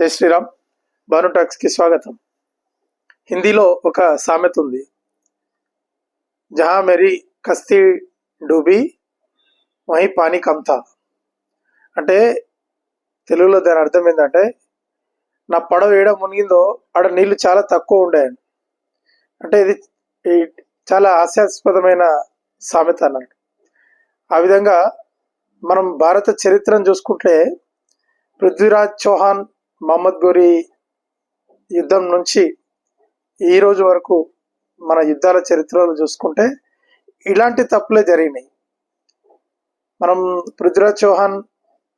జై శ్రీరామ్. భాను స్వాగతం. హిందీలో ఒక సామెత ఉంది. జహా మెరీ కస్తీ డూబీ మహి పానీ కమ్తా అంటే తెలుగులో దాని అర్థం ఏంటంటే నా పడవ ఏడ మునిగిందో ఆడ నీళ్ళు చాలా తక్కువ ఉండేయండి అంటే ఇది ఈ చాలా హాస్యాస్పదమైన సామెత అన్నట్టు. ఆ విధంగా మనం భారత చరిత్రను చూసుకుంటే పృథ్వీరాజ్ చౌహాన్ మహమ్మద్ గోరి యుద్ధం నుంచి ఈ రోజు వరకు మన యుద్ధాల చరిత్రలో చూసుకుంటే ఇలాంటి తప్పులే జరిగినాయి. మనం పృథ్వీరాజ్ చౌహాన్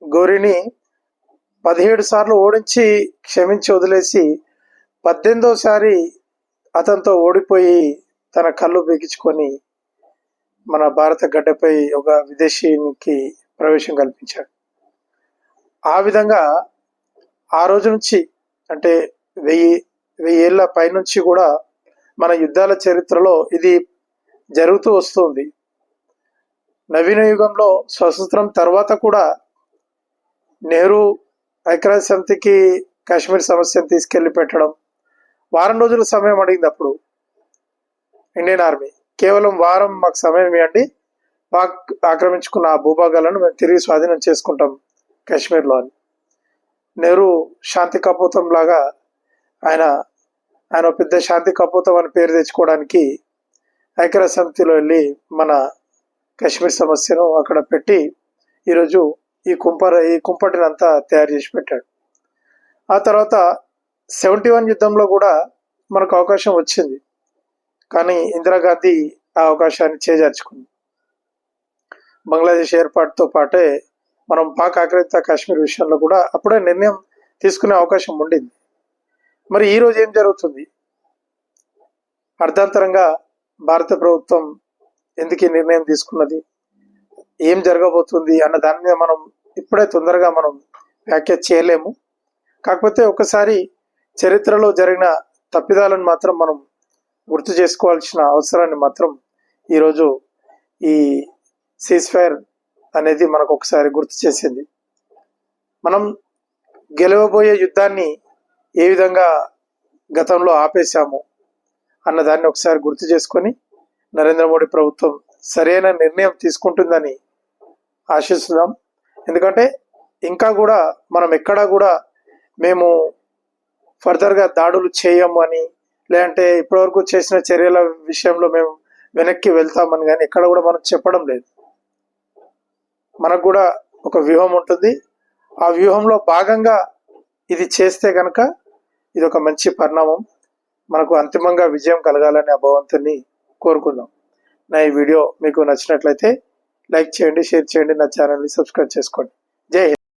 గోరిని పదిహేడు సార్లు ఓడించి క్షమించి వదిలేసి పద్దెనిమిదోసారి అతనితో ఓడిపోయి తన కళ్ళు బిగించుకొని మన భారత గడ్డపై ఒక విదేశీనికి ప్రవేశం కల్పించాడు. ఆ విధంగా ఆ రోజు నుంచి అంటే వెయ్యి వెయ్యి ఏళ్ళ పైనుంచి కూడా మన యుద్ధాల చరిత్రలో ఇది జరుగుతూ వస్తుంది. నవీన యుగంలో స్వతంత్రం తర్వాత కూడా నెహ్రూ ఐక్యరాజ్య సమితికి కాశ్మీర్ సమస్యను తీసుకెళ్ళి పెట్టడం వారం రోజుల సమయం అడిగింది అప్పుడు ఇండియన్ ఆర్మీ. కేవలం వారం మాకు సమయం ఇవ్వండి పాక్ ఆక్రమించుకున్న ఆ భూభాగాలను మేము తిరిగి స్వాధీనం చేసుకుంటాం కాశ్మీర్లో అని. నెహ్రూ శాంతి కపోతం లాగా ఆయన ఆయన పెద్ద శాంతి కపోతం అని పేరు తెచ్చుకోవడానికి ఐక్యరాజ్య సమితిలో వెళ్ళి మన కాశ్మీర్ సమస్యను అక్కడ పెట్టి ఈరోజు ఈ కుంపర ఈ కుంపటిని అంతా తయారు చేసి పెట్టాడు. ఆ తర్వాత సెవెంటీ వన్ యుద్ధంలో కూడా మనకు అవకాశం వచ్చింది. కానీ ఇందిరాగాంధీ ఆ అవకాశాన్ని చేజార్చుకుంది. బంగ్లాదేశ్ ఏర్పాటుతో పాటే మనం పాక్ ఆక్రమిత కాశ్మీర్ విషయంలో కూడా అప్పుడే నిర్ణయం తీసుకునే అవకాశం ఉండింది. మరి ఈరోజు ఏం జరుగుతుంది? అర్ధాంతరంగా భారత ప్రభుత్వం ఎందుకు ఈ నిర్ణయం తీసుకున్నది? ఏం జరగబోతుంది అన్న దాని మీద మనం ఇప్పుడే తొందరగా మనం వ్యాఖ్య చేయలేము. కాకపోతే ఒకసారి చరిత్రలో జరిగిన తప్పిదాలను మాత్రం మనం గుర్తు చేసుకోవాల్సిన అవసరాన్ని మాత్రం ఈరోజు ఈ సీజ్ ఫైర్ అనేది మనకు ఒకసారి గుర్తు చేసింది. మనం గెలవబోయే యుద్ధాన్ని ఏ విధంగా గతంలో ఆపేశాము అన్నదాన్ని ఒకసారి గుర్తు చేసుకొని నరేంద్ర మోడీ ప్రభుత్వం సరైన నిర్ణయం తీసుకుంటుందని ఆశిస్తున్నాం. ఎందుకంటే ఇంకా కూడా మనం ఎక్కడా కూడా మేము ఫర్దర్గా దాడులు చేయము అని లేదంటే ఇప్పటివరకు చేసిన చర్యల విషయంలో మేము వెనక్కి వెళ్తామని కానీ ఎక్కడ కూడా మనం చెప్పడం లేదు. మనకు కూడా ఒక వ్యూహం ఉంటుంది. ఆ వ్యూహంలో భాగంగా ఇది చేస్తే కనుక ఇది ఒక మంచి పరిణామం. మనకు అంతిమంగా విజయం కలగాలని ఆ భగవంతుని కోరుకుందాం. నా ఈ వీడియో మీకు నచ్చినట్లయితే లైక్ చేయండి షేర్ చేయండి నా ఛానల్ని సబ్స్క్రైబ్ చేసుకోండి. జై హింద్.